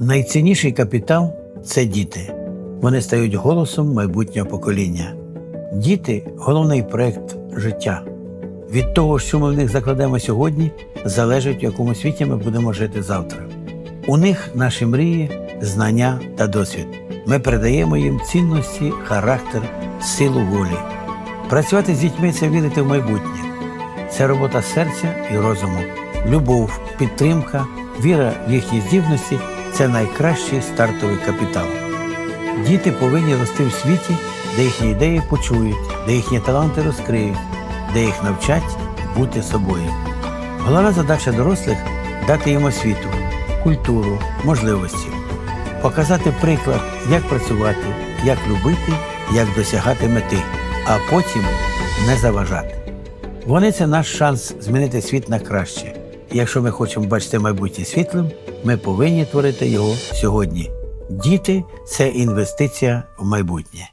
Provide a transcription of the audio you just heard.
Найцінніший капітал це діти. Вони стають голосом майбутнього покоління. Діти головний проект життя. Від того, що ми в них закладемо сьогодні, залежить, в якому світі ми будемо жити завтра. У них наші мрії, знання та досвід. Ми передаємо їм цінності, характер, силу волі. Працювати з дітьми це вірити в майбутнє. Це робота серця і розуму, любов, підтримка, віра в їхні здібності це найкращий стартовий капітал. Діти повинні рости в світі, де їхні ідеї почують, де їхні таланти розкриють, де їх навчать бути собою. Головна задача дорослих дати їм освіту, культуру, можливості, показати приклад, як працювати, як любити, як досягати мети, а потім не заважати. Вони це наш шанс змінити світ на краще. Якщо ми хочемо бачити майбутнє світлим, ми повинні творити його сьогодні. Діти це інвестиція в майбутнє.